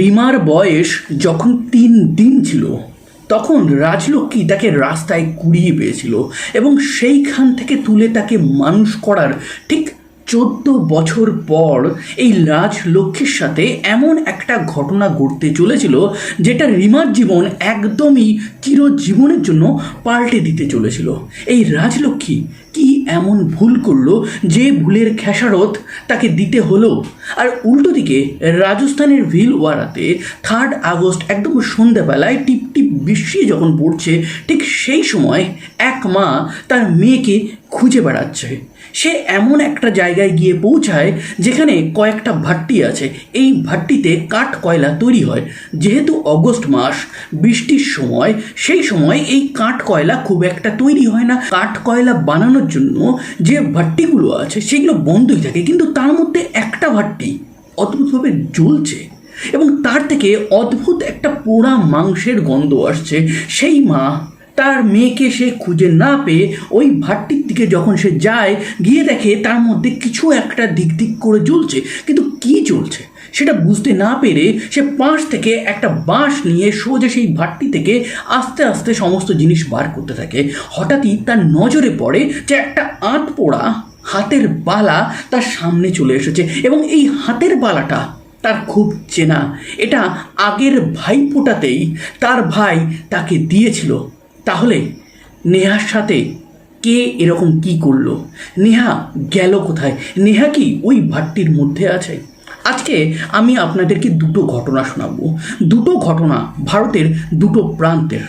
রিমার বয়স যখন তিন দিন ছিল, তখন রাজলক্ষ্মী তাকে রাস্তায় কুড়িয়ে পেয়েছিল এবং সেইখান থেকে তুলে তাকে মানুষ করার ঠিক চোদ্দ বছর পর এই রাজলক্ষ্মীর সাথে এমন একটা ঘটনা ঘটতে চলেছিল, যেটা রিমার জীবন একদমই চিরজীবনের জন্য পাল্টে দিতে চলেছিল। এই রাজলক্ষ্মী কি এমন ভুল করল যে ভুলের খেসারত তাকে দিতে হলো? আর উল্টো দিকে, রাজস্থানের ভিলওয়ারাতে থার্ড আগস্ট একদম সন্ধ্যাবেলায় টিপ টিপ বৃষ্টি যখন পড়ছে, ঠিক সেই সময় এক মা তার মেয়েকে খুঁজে বেড়াচ্ছে। সে এমন একটা জায়গায় গিয়ে পৌঁছায় যেখানে কয়েকটা ভাট্টি আছে। এই ভাট্টিতে কাঠ কয়লা তৈরি হয়। যেহেতু অগস্ট মাস, বৃষ্টির সময়, সেই সময় এই কাঠ কয়লা খুব একটা তৈরি হয় না। কাঠ কয়লা বানানোর জন্য যে ভাট্টিগুলো আছে, সেগুলো বন্ধই থাকে। কিন্তু তার মধ্যে একটা ভাট্টি অদ্ভুতভাবে জ্বলছে এবং তার থেকে অদ্ভুত একটা পোড়া মাংসের গন্ধ আসছে। সেই মা তার মেয়েকে সে খুঁজে না পেয়ে ওই ভাটটির দিকে যখন সে যায়, গিয়ে দেখে তার মধ্যে কিছু একটা দিক দিক করে জ্বলছে। কিন্তু কি জ্বলছে? সেটা বুঝতে না পেরে সে পাশ থেকে একটা বাঁশ নিয়ে সোজা সেই ভাটটি থেকে আস্তে আস্তে সমস্ত জিনিস বার করতে থাকে। হঠাৎই তার নজরে পড়ে যে একটা আঁত পোড়া হাতের বালা তার সামনে চলে এসেছে এবং এই হাতের বালাটা তার খুব চেনা। এটা আগের ভাইফোঁটাতেই তার ভাই তাকে দিয়েছিল। তাহলে নেহার সাথে কে এরকম কি করল? নেহা গেল কোথায়? নেহা কি ওই ভাট্টির মধ্যে আছে? আজকে আমি আপনাদেরকে দুটো ঘটনা শোনাবো। দুটো ঘটনা ভারতের দুটো প্রান্তের।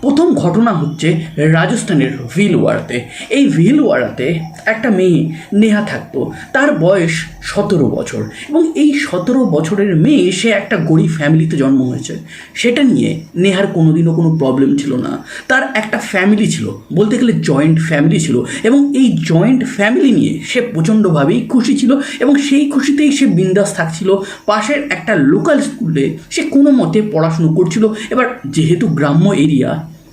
প্রথম ঘটনা হচ্ছে রাজস্থানের ভিলওয়ারাতে। এই ভিলওয়ারাতে একটা মেয়ে নেহা থাকতো। তার বয়স সতেরো বছর। এবং এই সতেরো বছরের মেয়ে, সে একটা গরিব ফ্যামিলিতে জন্ম হয়েছে। সেটা নিয়ে নেহার কোনোদিনও কোনো প্রবলেম ছিল না। তার একটা ফ্যামিলি ছিল, বলতে গেলে জয়েন্ট ফ্যামিলি ছিল। এবং এই জয়েন্ট ফ্যামিলি নিয়ে সে প্রচণ্ডভাবেই খুশি ছিল এবং সেই খুশিতেই সে বিন্দাস থাকছিল। পাশের একটা লোকাল স্কুলে সে কোনো মতে পড়াশুনো করছিল। এবার যেহেতু গ্রাম্য এরিয়া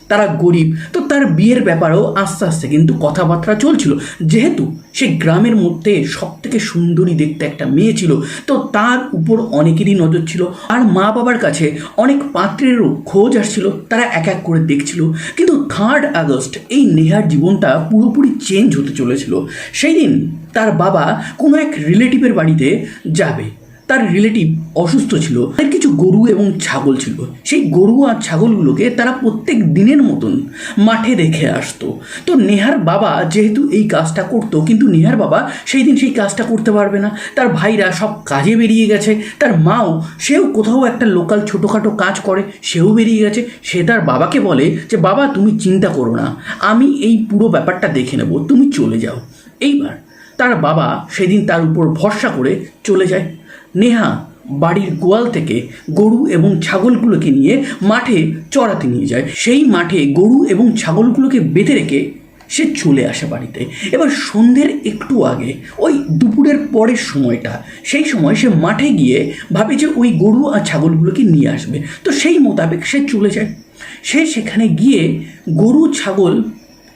তারা গরিব। তো তার বিয়ের ব্যাপারেও আস্তে আস্তে কিন্তু কথাবার্তা চলছিল। যেহেতু সে গ্রামের মধ্যে সব থেকে সুন্দরী দেখতে একটা মেয়ে ছিল, তো তার উপর অনেকেরই নজর ছিল। আর মা বাবার কাছে অনেক পাত্রেরও খোঁজ আসছিল, তারা এক এক করে দেখছিল। কিন্তু থার্ড আগস্ট এই নেহার জীবনটা পুরোপুরি চেঞ্জ হতে চলেছিল। সেই দিন তার বাবা কোনো এক রিলেটিভের বাড়িতে যাবে। তার রিলেটিভ অসুস্থ ছিল। তার কিছু গরু এবং ছাগল ছিল। সেই গরু আর ছাগলগুলোকে তারা প্রত্যেক দিনের মতন মাঠে রেখে আসতো। তো নেহার বাবা যেহেতু এই কাজটা করতো, কিন্তু নেহার বাবা সেই দিন সেই কাজটা করতে পারবে না। তার ভাইরা সব কাজে বেরিয়ে গেছে। তার মাও, সেও কোথাও একটা লোকাল ছোটোখাটো কাজ করে, সেও বেরিয়ে গেছে। সে তার বাবাকে বলে যে, বাবা, তুমি চিন্তা করো না। আমি এই পুরো ব্যাপারটা দেখে নেব। তুমি চলে যাও। এইবার তার বাবা সেদিন তার উপর ভরসা করে চলে যায়। নেহা বাড়ির গোয়াল থেকে গরু এবং ছাগলগুলোকে নিয়ে মাঠে চড়াতে নিয়ে যায়। সেই মাঠে গরু এবং ছাগলগুলোকে বেঁধে রেখে সে চলে আসে বাড়িতে। এবার সন্ধ্যের একটু আগে, ওই দুপুরের পরের সময়টা, সেই সময় সে মাঠে গিয়ে ভাবে যে ওই গরু আর ছাগলগুলোকে নিয়ে আসবে। তো সেই মোতাবেক সে চলে যায়। সে সেখানে গিয়ে গরু, ছাগল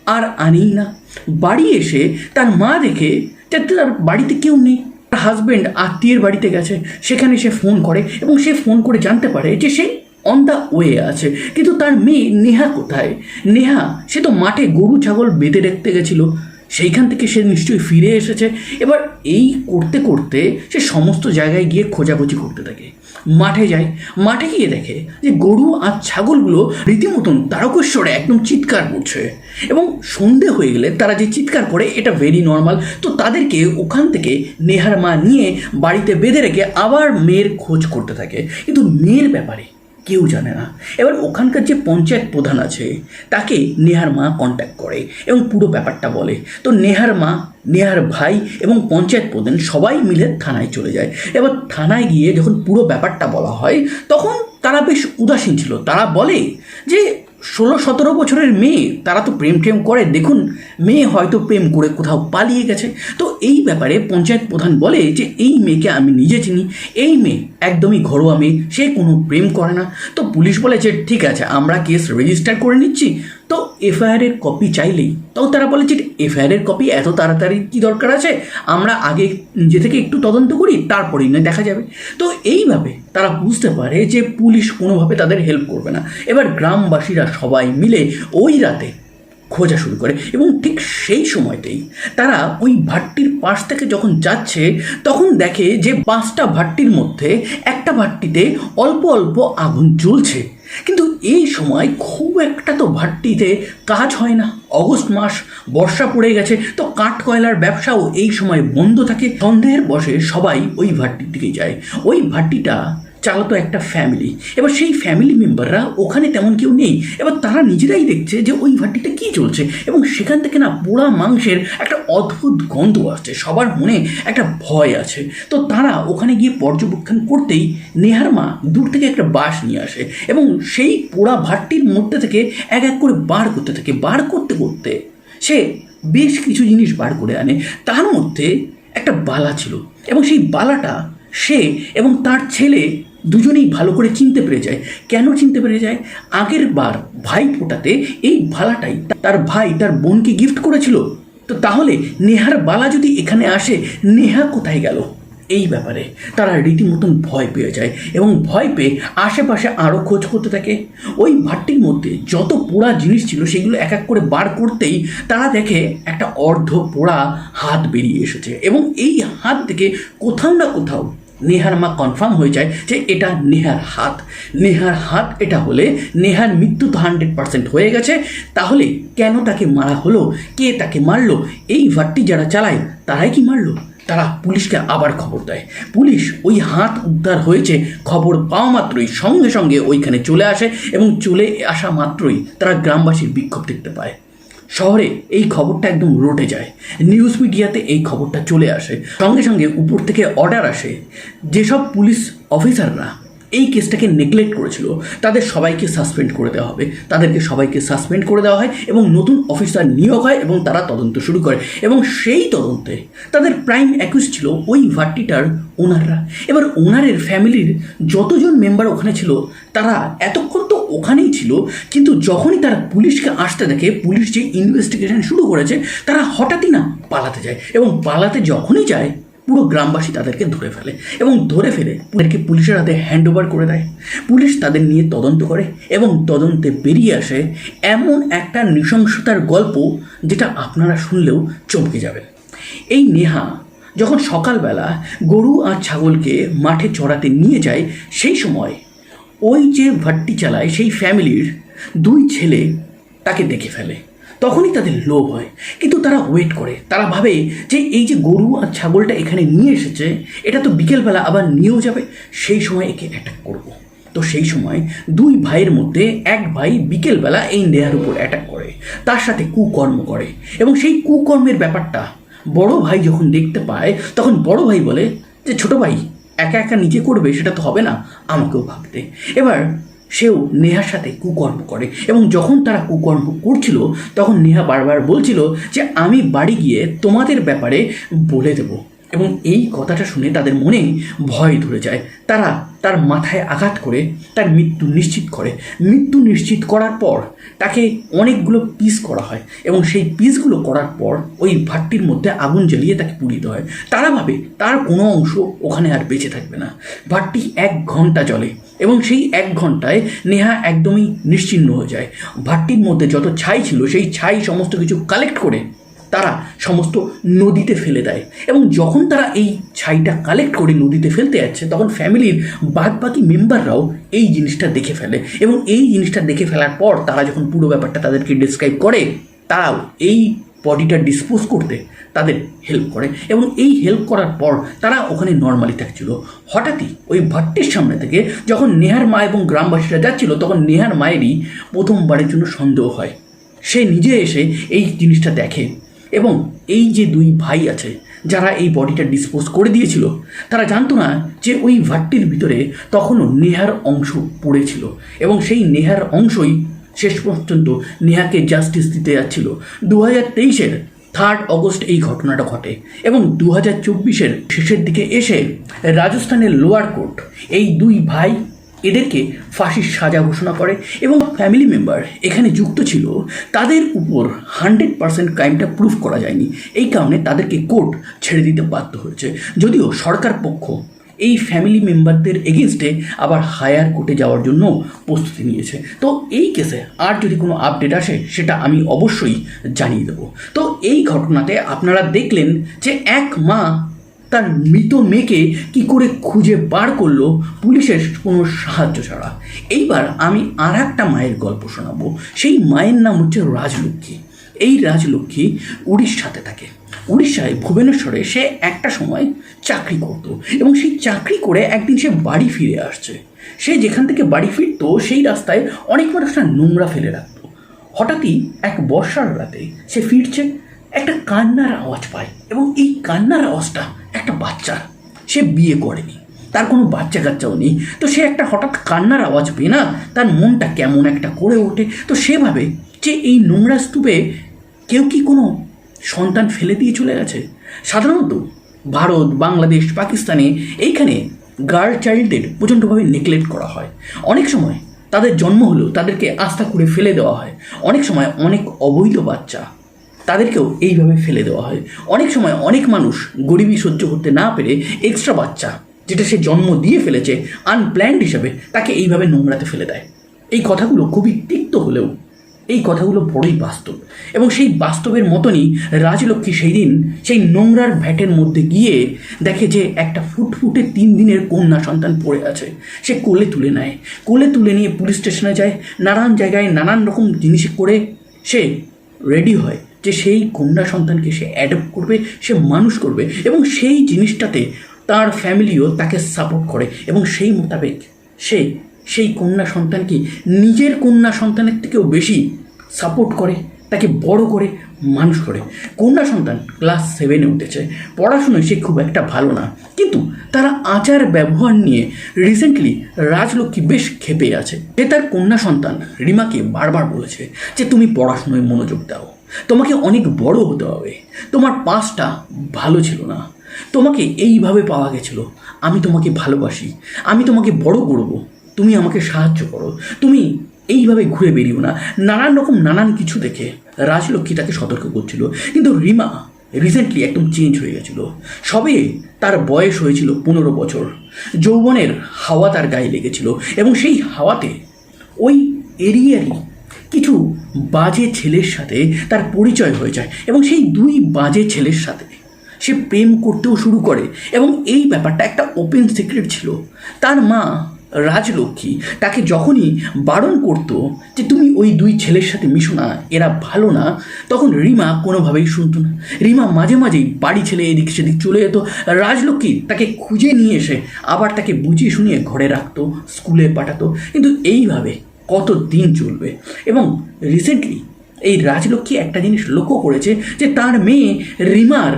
আর আনেই না। বাড়ি এসে তার মা দেখে যে তার বাড়িতে কেউ নেই। হাজব্যান্ড আত্মীয়ের বাড়িতে গেছে, সেখানে সে ফোন করে এবং সে ফোন করে জানতে পারে যে সে অন দ্য ওয়ে আছে। কিন্তু তার মেয়ে নেহা কোথায়? নেহা, সে তো মাঠে গরু, ছাগল বেঁধে দেখতে গেছিল। সেইখান থেকে সে নিশ্চয়ই ফিরে এসেছে। এবার এই করতে করতে সে সমস্ত জায়গায় গিয়ে খোঁজাখুঁজি করতে থাকে। মাঠে যায়। মাঠে গিয়ে দেখে যে গরু আর ছাগলগুলো রীতিমতন তারকেশ্বরে একদম চিৎকার করছে। এবং সন্ধে হয়ে গেলে তারা যে চিৎকার করে, এটা ভেরি নর্মাল তো তাদেরকে ওখান থেকে নেহার মা নিয়ে বাড়িতে বেঁধে রেখে আবার মেয়ের খোঁজ করতে থাকে। কিন্তু মেয়ের ব্যাপারে কেউ জানে না। এবার ওখানকার যে পঞ্চায়েত প্রধান আছে, তাকে নেহার মা কন্ট্যাক্ট করে এবং পুরো ব্যাপারটা বলে। তো নেহার মা, নেহার ভাই এবং পঞ্চায়েত প্রধান সবাই মিলে থানায় চলে যায়। এবার থানায় গিয়ে যখন পুরো ব্যাপারটা বলা হয়, তখন তারা বেশ উদাসীন ছিল। তারা বলে যে ষোলো সতেরো বছরের মেয়ে, তারা তো প্রেম টেম করে। দেখুন, মেয়ে হয়তো প্রেম করে কোথাও পালিয়ে গেছে। তো এই ব্যাপারে পঞ্চায়েত প্রধান বলে যে, এই মেয়েকে আমি নিজে চিনি। এই মেয়ে একদমই ঘরোয়া মেয়ে। সে কোনো প্রেম করে না। তো পুলিশ বলে যে ঠিক আছে, আমরা কেস রেজিস্টার করে নিচ্ছি। তো এফআইআরের কপি চাইলেই, তখন তারা বলে যে এফআইআরের কপি এত তাড়াতাড়ি কী দরকার আছে? আমরা আগে নিজে থেকে একটু তদন্ত করি, তারপরেই না দেখা যাবে। তো এইভাবে তারা বুঝতে পারে যে পুলিশ কোনোভাবে তাদের হেল্প করবে না। এবার গ্রামবাসীরা সবাই মিলে ওই রাতে খোঁজা শুরু করে এবং ঠিক সেই সময়তেই তারা ওই ভাট্টির পাশ থেকে যখন যাচ্ছে, তখন দেখে যে পাঁচটা ভাট্টির মধ্যে একটা ভাট্টিতে অল্প অল্প আগুন জ্বলছে। কিন্তু এই সময় খুব একটা তো ভাট্টিতে কাজ হয় না। অগস্ট মাস, বর্ষা পড়ে গেছে, তো কাঠ কয়লার ব্যবসাও এই সময় বন্ধ থাকে। সন্দেহের বসে সবাই ওই ভাট্টির দিকে যায়। ওই ভাট্টিটা চালাতো একটা ফ্যামিলি এবার সেই ফ্যামিলি মেম্বাররা ওখানে তেমন কেউ নেই। এবার তারা নিজেরাই দেখছে যে ওই ভাটিতে কী চলছে এবং সেখান থেকে না পোড়া মাংসের একটা অদ্ভুত গন্ধ আসছে। সবার মনে একটা ভয় আছে। তো তারা ওখানে গিয়ে পর্যবেক্ষণ করতেই নেহার মা দূর থেকে একটা বাঁশ নিয়ে আসে এবং সেই পোড়া ভাটটির মধ্যে থেকে এক এক করে বার করতে থাকে। বার করতে করতে সে বেশ কিছু জিনিস বার করে আনে। তার মধ্যে একটা বালা ছিল এবং সেই বালাটা সে এবং তার ছেলে দুজনেই ভালো করে চিনতে পেরে যায়। কেন চিনতে পেরে যায়? আগের বার ভাই ফোটাতে এই ভালাটাই তার ভাই তার বোনকে গিফট করেছিল। তো তাহলে নেহার বালা যদি এখানে আসে, নেহা কোথায় গেল? এই ব্যাপারে তারা রীতিমতন ভয় পেয়ে যায় এবং ভয় পেয়ে আশেপাশে আরও খোঁজ করতে থাকে। ওই ভাট্টির মধ্যে যত পোড়া জিনিস ছিল সেগুলো এক এক করে বার করতেই তারা দেখে একটা অর্ধ পোড়া হাত বেরিয়ে এসেছে এবং এই হাত থেকে কোথাও না কোথাও নেহার মা কনফার্ম হয়ে যায় যে এটা নেহার হাত। নেহার হাত এটা হলে নেহার মৃত্যু তো হান্ড্রেড পার্সেন্ট হয়ে গেছে। তাহলে কেন তাকে মারা হলো? কে তাকে মারলো? এই ভাট্টি যারা চালায়, তারাই কি মারলো? তারা পুলিশকে আবার খবর দেয়। পুলিশ ওই হাত উদ্ধার হয়েছে, খবর পাওয়া মাত্রই সঙ্গে সঙ্গে ওইখানে চলে আসে এবং চলে আসা মাত্রই তারা গ্রামবাসীর বিক্ষোভ দেখতে পায়। শহরে এই খবরটা একদম রটে যায়। নিউজ মিডিয়াতে এই খবরটা চলে আসে। সঙ্গে সঙ্গে উপর থেকে অর্ডার আসে যেসব পুলিশ অফিসাররা এই কেসটাকে নেগলেক্ট করেছিল। তাদের সবাইকে সাসপেন্ড করে দেওয়া হবে। তাদেরকে সবাইকে সাসপেন্ড করে দেওয়া হয় এবং নতুন অফিসার নিয়োগ হয় এবং তারা তদন্ত শুরু করে। এবং সেই তদন্তে তাদের প্রাইম অ্যাকুজ ছিল ওই ভাট্টিটার ওনাররা এবার ওনারের ফ্যামিলির যতজন মেম্বার ওখানে ছিল, তারা এতক্ষণ ওখানেই ছিল, কিন্তু যখনই তারা পুলিশকে আসতে দেখে, পুলিশ যে ইনভেস্টিগেশন শুরু করেছে, তারা হঠাৎই না পালাতে যায় এবং পালাতে যখনই যায়, পুরো গ্রামবাসী তাদেরকে ধরে ফেলে এবং ধরে ফেলে তাদেরকে পুলিশের হাতে হ্যান্ড ওভার করে দেয়। পুলিশ তাদের নিয়ে তদন্ত করে এবং তদন্তে বেরিয়ে আসে এমন একটা নৃশংসতার গল্প যেটা আপনারা শুনলেও চমকে যাবেন। এই নেহা যখন সকালবেলা গরু আর ছাগলকে মাঠে চড়াতে নিয়ে যায়, সেই সময় ওই যে ভাট্টি চালায় সেই ফ্যামিলির দুই ছেলে তাকে দেখে ফেলে। তখনই তাদের লোভ হয়। কিন্তু তারা ওয়েট করে। তারা ভাবে যে এই যে গরু আর ছাগলটা এখানে নিয়ে এসেছে, এটা তো বিকেলবেলা আবার নিয়েও যাবে। সেই সময় একে অ্যাটাক করব। তো সেই সময় দুই ভাইয়ের মধ্যে এক ভাই বিকেলবেলা এই নেহার উপর অ্যাটাক করে। তার সাথে কুকর্ম করে। এবং সেই কুকর্মের ব্যাপারটা বড় ভাই যখন দেখতে পায়, তখন বড় ভাই বলে যে, ছোট ভাই একা একা নিজে করবে, সেটা তো হবে না। আমাকেও ভাবতে। এবার সেও নেহার সাথে কুকর্ম করে এবং যখন তারা কুকর্ম করছিল, তখন নেহা বারবার বলছিল যে, আমি বাড়ি গিয়ে তোমাদের ব্যাপারে বলে দেবো। এবং এই কথাটা শুনে তাদের মনে ভয় ধরে যায়। তারা তার মাথায় আঘাত করে তার মৃত্যু নিশ্চিত করে। মৃত্যু নিশ্চিত করার পর তাকে অনেকগুলো পিস করা হয় এবং সেই পিসগুলো করার পর ওই ভাট্টির মধ্যে আগুন জ্বালিয়ে তাকে পুড়িয়ে দেওয়া হয়। তারা ভাবে তার কোনো অংশ ওখানে আর বেঁচে থাকবে না। ভাট্টি এক ঘণ্টা জ্বলে এবং সেই এক ঘন্টায় নেহা একদমই নিশ্চিন্ন হয়ে যায়। ভাট্টির মধ্যে যত ছাই ছিল, সেই ছাই সমস্ত কিছু কালেক্ট করে তারা সমস্ত নদীতে ফেলে দেয়। এবং যখন তারা এই ছাইটা কালেক্ট করে নদীতে ফেলতে যাচ্ছে, তখন ফ্যামিলির বাদ বাকি মেম্বাররাও এই জিনিসটা দেখে ফেলে। এবং এই জিনিসটা দেখে ফেলার পর তারা যখন পুরো ব্যাপারটা তাদেরকে ডিসক্রাইব করে, তারাও এই বডিটা ডিসপোজ করতে তাদের হেল্প করে। এবং এই হেল্প করার পর তারা ওখানে নর্মালি থাকছিল। হঠাৎই ওই ভাট্টির সামনে থেকে যখন নেহার মা এবং গ্রামবাসীরা যাচ্ছিল, তখন নেহার মায়েরই প্রথমবারের জন্য সন্দেহ হয়। সে নিজে এসে এই জিনিসটা দেখে। এবং এই যে দুই ভাই আছে, যারা এই বডিটা ডিসপোজ করে দিয়েছিল, তারা জানতো না যে ওই ভাটটির ভিতরে তখনও নেহার অংশ পড়েছিল এবং সেই নেহার অংশই শেষ পর্যন্ত নেহাকে জাস্টিস দিতে যাচ্ছিল। দু হাজার তেইশের থার্ড অগস্ট এই ঘটনাটা ঘটে এবং দু হাজার চব্বিশের শেষের দিকে এসে রাজস্থানের লোয়ার কোর্ট এই দুই ভাই এদেরকে ফাঁসির সাজা ঘোষণা করে এবং ফ্যামিলি মেম্বার এখানে যুক্ত ছিল, তাদের উপর হান্ড্রেড পার্সেন্ট ক্রাইমটা প্রুফ করা যায়নি। এই কারণে তাদেরকে কোর্ট ছেড়ে দিতে বাধ্য হয়েছে। যদিও সরকার পক্ষ এই ফ্যামিলি মেম্বারদের এগেনস্টে আবার হায়ার কোর্টে যাওয়ার জন্য প্রস্তুতি নিয়েছে। তো এই কেসে আর যদি কোনো আপডেট আসে, সেটা আমি অবশ্যই জানিয়ে দেবো। তো এই ঘটনাতে আপনারা দেখলেন যে এক মা তার মৃত মেয়েকে কি করে খুঁজে বার করল পুলিশের কোনো সাহায্য ছাড়া? এইবার আমি আর একটা মায়ের গল্প শোনাবো। সেই মায়ের নাম হচ্ছে রাজলক্ষ্মী। এই রাজলক্ষ্মী উড়িষ্যাতে থাকে। উড়িষ্যায় ভুবনেশ্বরে সে একটা সময় চাকরি করত এবং সেই চাকরি করে একদিন সে বাড়ি ফিরে আসছে। সে যেখান থেকে বাড়ি ফিরতো, সেই রাস্তায় অনেক মানুষ না নোংরা ফেলে রাখতো। হঠাৎই এক বর্ষার রাতে সে ফিরছে, একটা কান্নার আওয়াজ পায় এবং এই কান্নার আওয়াজটা একটা বাচ্চার সে বিয়ে করেনি। তার কোনো বাচ্চা কাচ্চাও নেই। তো সে একটা হঠাৎ কান্নার আওয়াজ পেয়ে না, তার মনটা কেমন একটা করে ওঠে। তো সেভাবে যে এই নোংরা স্তূপে কেউ কি কোনো সন্তান ফেলে দিয়ে চলে গেছে? সাধারণত ভারত, বাংলাদেশ, পাকিস্তানে এইখানে গার্ল চাইল্ডদের প্রচণ্ডভাবে নেগলেক্ট করা হয়। অনেক সময় তাদের জন্ম হলেও তাদেরকে আস্থা করে ফেলে দেওয়া হয়। অনেক সময় অনেক অবৈধ বাচ্চা। তাদেরকেও এইভাবে ফেলে দেওয়া হয়। অনেক সময় অনেক মানুষ গরিবী সহ্য করতে না পেরে এক্সট্রা বাচ্চা, যেটা সে জন্ম দিয়ে ফেলেছে আনপ্ল্যান্ড হিসাবে তাকে এইভাবে নোংরাতে ফেলে দেয়। এই কথাগুলো খুবই তিক্ত হলেও, এই কথাগুলো বড়ই বাস্তব। এবং সেই বাস্তবের মতনই রাজলক্ষ্মী সেই দিন সেই নোংরার ভ্যাটের মধ্যে গিয়ে দেখে যে একটা ফুটফুটে তিন দিনের কন্যা সন্তান পড়ে আছে। সে কোলে তুলে নেয়। কোলে তুলে নিয়ে পুলিশ স্টেশনে যায়। নানান জায়গায় নানান রকম জিনিস করে সে রেডি হয়। যে সেই কন্যা সন্তানকে সে অ্যাডপ্ট করবে, সে মানুষ করবে এবং সেই জিনিসটাতে তার ফ্যামিলিও তাকে সাপোর্ট করে এবং সেই মোতাবেক সে সেই কন্যা সন্তানকে নিজের কন্যা সন্তানের থেকেও বেশি সাপোর্ট করে, তাকে বড় করে, মানুষ করে। কন্যা সন্তান ক্লাস সেভেনে উঠেছে, পড়াশুনোয় সে খুব একটা ভালো না, কিন্তু তারা আচার ব্যবহার নিয়ে রিসেন্টলি রাজলক্ষ্মী বেশ ক্ষেপে আছে। সে তার কন্যা সন্তান রিমাকে বারবার বলেছে যে, তুমি পড়াশুনোয় মনোযোগ দাও। তোমাকে অনেক বড় হতে হবে। তোমার পাসটা ভালো ছিল না। তোমাকে এইভাবে পাওয়া গেছিল, আমি তোমাকে ভালোবাসি, আমি তোমাকে বড় করব, তুমি আমাকে সাহায্য করো। তুমি এইভাবে ঘুরে বেরিও না। নানান রকম নানান কিছু দেখে রাজলক্ষ্মী তাকে সতর্ক করছিল। কিন্তু রিমা রিসেন্টলি একদম চেঞ্জ হয়ে গেছিল। সবে তার বয়স হয়েছিল পনেরো বছর। যৌবনের হাওয়া তার গায়ে লেগেছিল এবং সেই হাওয়াতে ওই এরিয়ারই কিছু বাজে ছেলের সাথে তার পরিচয় হয়ে যায় এবং সেই দুই বাজে ছেলের সাথে সে প্রেম করতেও শুরু করে এবং এই ব্যাপারটা একটা ওপেন সিক্রেট ছিল। তার মা রাজলক্ষ্মী তাকে যখনই বারণ করতো যে তুমি ওই দুই ছেলের সাথে মিশো না, এরা ভালো না, তখন রিমা কোনোভাবেই শুনতো না। রিমা মাঝে মাঝেই বাড়ি ছেলে এদিক সেদিক চলে যেত। রাজলক্ষ্মী তাকে খুঁজে নিয়ে এসে আবার তাকে বুঝিয়ে শুনিয়ে ঘরে রাখতো, স্কুলে পাঠাতো। কিন্তু এইভাবে কত দিন চলবে? এবং রিসেন্টলি এই রাজলক্ষ্মী একটা জিনিস লক্ষ্য করেছে যে তার মেয়ে রিমার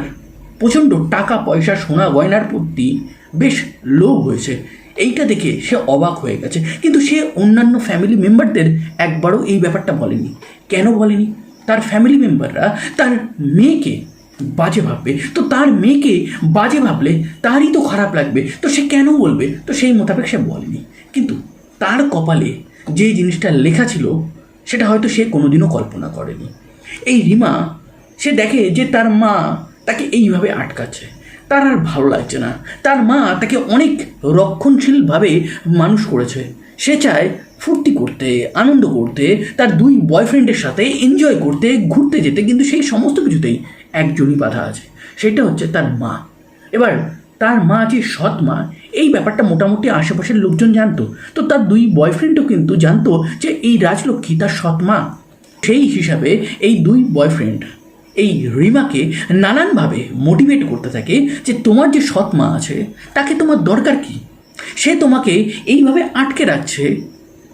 প্রচণ্ড টাকা, পয়সা, সোনা গয়নার প্রতি বেশ লোভ হয়েছে। এইটা দেখে সে অবাক হয়ে গেছে। কিন্তু সে অন্যান্য ফ্যামিলি মেম্বারদের একবারও এই ব্যাপারটা বলেনি। কেন বলেনি? তার ফ্যামিলি মেম্বাররা তার মেয়েকে বাজে ভাববে। তো তার মেয়েকে বাজে ভাবলে তারই তো খারাপ লাগবে। তো সে কেন বলবে? তো সেই মোতাবেক সে বলেনি। কিন্তু তার কপালে যে জিনিসটা লেখা ছিল, সেটা হয়তো সে কোনোদিনও কল্পনা করেনি। এই রিমা, সে দেখে যে তার মা তাকে এইভাবে আটকাচ্ছে। তার আর ভালো লাগছে না। তার মা তাকে অনেক রক্ষণশীলভাবে মানুষ করেছে। সে চায় ফুর্তি করতে, আনন্দ করতে, তার দুই বয়ফ্রেন্ডের সাথে এনজয় করতে, ঘুরতে যেতে, কিন্তু সেই সমস্ত কিছুতেই একজনই বাধা আছে। সেটা হচ্ছে তার মা। এবার তার মা যে সৎ মা এই ব্যাপারটা মোটামুটি আশেপাশের লোকজন জানতো। তো তার দুই বয়ফ্রেন্ডও কিন্তু জানতো যে এই রাজলক্ষ্মী তার সৎ মা। সেই হিসাবে এই দুই বয়ফ্রেন্ড এই রিমাকে নানানভাবে মোটিভেট করতে থাকে যে তোমার যে সৎ মা আছে, তাকে তোমার দরকার কি? সে তোমাকে এইভাবে আটকে রাখছে,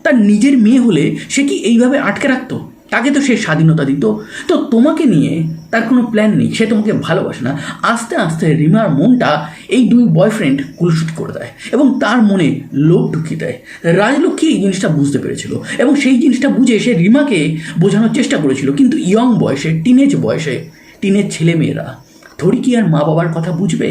তার নিজের মেয়ে হলে সে কি এইভাবে আটকে রাখতো? তাকে তো সে স্বাধীনতা দিত। তো তোমাকে নিয়ে তার কোনো প্ল্যান নেই, সে তোমাকে ভালোবাসে না। আস্তে আস্তে রিমার মনটা এই দুই বয়ফ্রেন্ড কুলসুট করে দেয় এবং তার মনে লোভ ঢুকিয়ে দেয়। রাজলক্ষ্মী এই জিনিসটা বুঝতে পেরেছিল এবং সেই জিনিসটা বুঝে সে রিমাকে বোঝানোর চেষ্টা করেছিল। কিন্তু ইয়ং বয়সে টিনেজ বয়সে টিনের ছেলেমেয়েরা থরি কি আর মা বাবার কথা বুঝবে?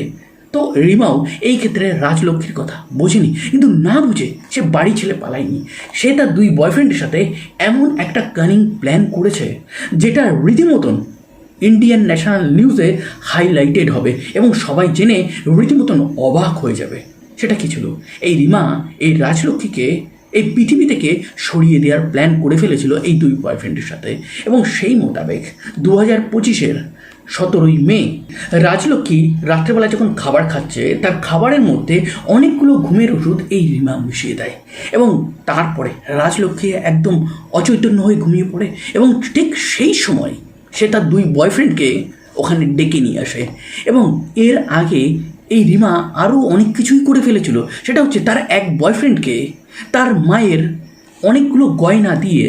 তো রিমাও এই ক্ষেত্রে রাজলক্ষ্মীর কথা বোঝেনি, কিন্তু না বুঝে সে বাড়ি ছেলে পালায়নি। সে তার দুই বয়ফ্রেন্ডের সাথে এমন একটা কানিং প্ল্যান করেছে, যেটা রীতিমতন ইন্ডিয়ান ন্যাশনাল নিউজে হাইলাইটেড হবে এবং সবাই জেনে রীতিমতন অবাক হয়ে যাবে। সেটা কি ছিল? এই রিমা এই রাজলক্ষ্মীকে এই পৃথিবী থেকে সরিয়ে দেওয়ার প্ল্যান করে ফেলেছিল এই দুই বয়ফ্রেন্ডের সাথে। এবং সেই মোতাবেক দু হাজার পঁচিশের সতেরোই মে রাজলক্ষ্মী রাত্রেবেলা যখন খাবার খাচ্ছে, তার খাবারের মধ্যে অনেকগুলো ঘুমের ওষুধ এই রিমা মিশিয়ে দেয় এবং তারপরে রাজলক্ষ্মী একদম অচৈতন্য হয়ে ঘুমিয়ে পড়ে এবং ঠিক সেই সময় সে তার দুই বয়ফ্রেন্ডকে ওখানে ডেকে নিয়ে আসে। এবং এর আগে এই রিমা আরও অনেক কিছুই করে ফেলেছিল। সেটা হচ্ছে তার এক বয়ফ্রেন্ডকে তার মায়ের অনেকগুলো গয়না দিয়ে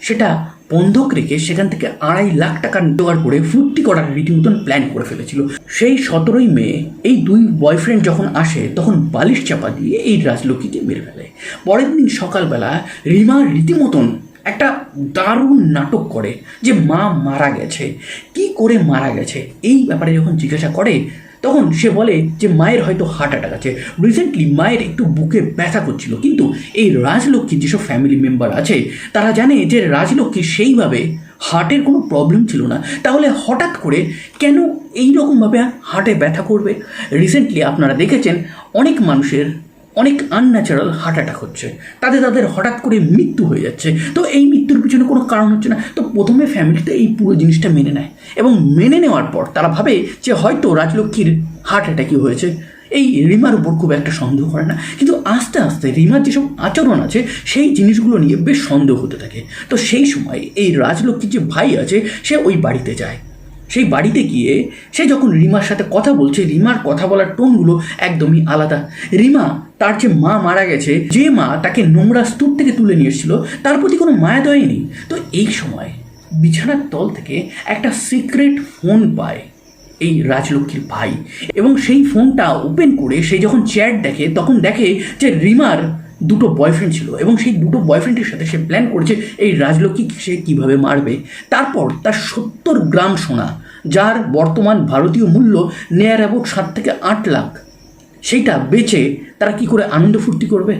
সেটা বন্ধক রেখে সেখান থেকে আড়াই লাখ টাকা জোগাড় করে ফুর্তি করার রীতিমতন প্ল্যান করে ফেলেছিল। সেই সতেরোই মে এই দুই বয়ফ্রেন্ড যখন আসে, তখন বালিশ চাপা দিয়ে এই রাজলক্ষ্মীকে মেরে ফেলে। পরের দিন সকালবেলা রিমা রীতিমতন একটা দারুণ নাটক করে যে মা মারা গেছে। কি করে মারা গেছে? এই ব্যাপারে যখন জিজ্ঞাসা করে, তখন সে বলে যে মায়ের হয়তো হার্ট অ্যাটাক আছে। রিসেন্টলি মায়ের একটু বুকে ব্যথা করছিল। কিন্তু এই রাজলক্ষ্মীর যেসব ফ্যামিলি মেম্বার আছে, তারা জানে যে রাজলক্ষ্মী সেইভাবে হার্টের কোনো প্রবলেম ছিল না। তাহলে হঠাৎ করে কেন এই রকমভাবে হার্টে ব্যথা করবে? রিসেন্টলি আপনারা দেখেছেন, অনেক মানুষের অনেক আনন্যাচারাল হার্ট অ্যাটাক হচ্ছে। তাদের তাদের হঠাৎ করে মৃত্যু হয়ে যাচ্ছে। তো এই মৃত্যুর পিছনে কোনো কারণ হচ্ছে না। তো প্রথমে ফ্যামিলিতে এই পুরো জিনিসটা মেনে নেয় এবং মেনে নেওয়ার পর তারা ভাবে যে হয়তো রাজলক্ষ্মীর হার্ট অ্যাটাকই হয়েছে। এই রিমার উপর খুব একটা সন্দেহ করে না। কিন্তু আস্তে আস্তে রিমার যেসব আচরণ আছে, সেই জিনিসগুলো নিয়ে বেশ সন্দেহ হতে থাকে। তো সেই সময় এই রাজলক্ষ্মীর যে ভাই আছে, সে ওই বাড়িতে যায়। সেই বাড়িতে গিয়ে সে যখন রিমার সাথে কথা বলছে, রিমার কথা বলার টোনগুলো একদমই আলাদা। রিমা, তার যে মা মারা গেছে, যে মা তাকে নোংরা স্তূপ থেকে তুলে নিয়ে এসেছিল, তার প্রতি কোনো মায়া দয় নেই। তো এই সময় বিছানার তল থেকে একটা সিক্রেট ফোন পায় এই রাজলক্ষ্মীর ভাই। এবং সেই ফোনটা ওপেন করে সে যখন চ্যাট দেখে, তখন দেখে যে রিমার দুটো বয়ফ্রেন্ড ছিল এবং সেই দুটো বয়ফ্রেন্ডের সাথে সে প্ল্যান করেছে এই রাজলক্ষ্মী সে কীভাবে মারবে। তারপর তার সত্তর গ্রাম সোনা, যার বর্তমান ভারতীয় মূল্য নেয়ার অ্যাবাউট সাত থেকে আট লাখ, সেইটা বেচে তারা কি করে আনন্দ ফুর্তি করবে?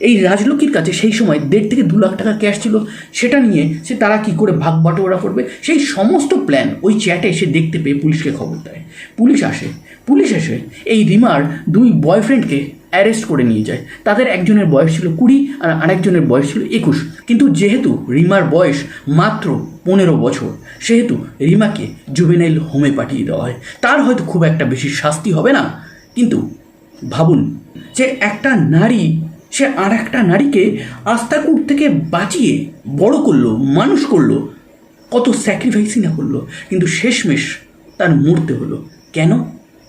এই রাজলক্ষ্মীর কাছে সেই সময় দেড় থেকে দু লাখ টাকা ক্যাশ ছিল, সেটা নিয়ে সে তারা কি করে ভাগ বাটোয়ারা করবে? সেই সমস্ত প্ল্যান ওই চ্যাটে সে দেখতে পেয়ে পুলিশকে খবর দেয়। পুলিশ আসে, পুলিশ এসে এই রিমার দুই বয়ফ্রেন্ডকে অ্যারেস্ট করে নিয়ে যায়। তাদের একজনের বয়স ছিল কুড়ি আর আরেকজনের বয়স ছিল একুশ। কিন্তু যেহেতু রিমার বয়স মাত্র পনেরো বছর, সেহেতু রিমাকে জুবেনাইল হোমে পাঠিয়ে দেওয়া হয়। তার হয়তো খুব একটা বেশি শাস্তি হবে না। কিন্তু ভাবুন, যে একটা নারী, সে আর একটা নারীকে আস্তাকুট থেকে বাঁচিয়ে বড় করল, মানুষ করল, কত স্যাক্রিফাইসই না করল, কিন্তু শেষমেশ তার মরতে হলো। কেন?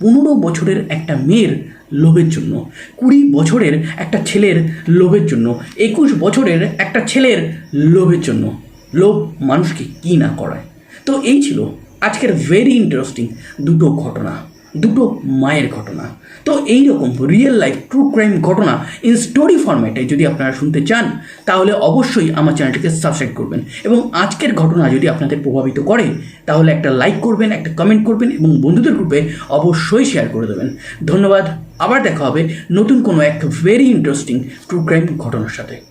পনেরো বছরের একটা মেয়ের লোভের জন্য। কুড়ি বছরের একটা ছেলের লোভের জন্য, একুশ বছরের একটা ছেলের লোভের জন্য। লোভ মানুষকে কী না করায়? তো এই ছিল আজকের ভেরি ইন্টারেস্টিং দুটো ঘটনা। দুটো মায়ের ঘটনা। তো এই রকম রিয়েল লাইফ ট্রু ক্রাইম ঘটনা ইন স্টোরি ফরম্যাটে যদি আপনারা শুনতে চান, তাহলে অবশ্যই আমার চ্যানেলটিকে সাবস্ক্রাইব করবেন। এবং আজকের ঘটনা যদি আপনাদের প্রভাবিত করে, তাহলে একটা লাইক করবেন, একটা কমেন্ট করবেন এবং বন্ধুদের গ্রুপে অবশ্যই শেয়ার করে দেবেন। ধন্যবাদ, আবার দেখা হবে নতুন কোনো এক ভেরি ইন্টারেস্টিং ট্রু ক্রাইম ঘটনার সাথে।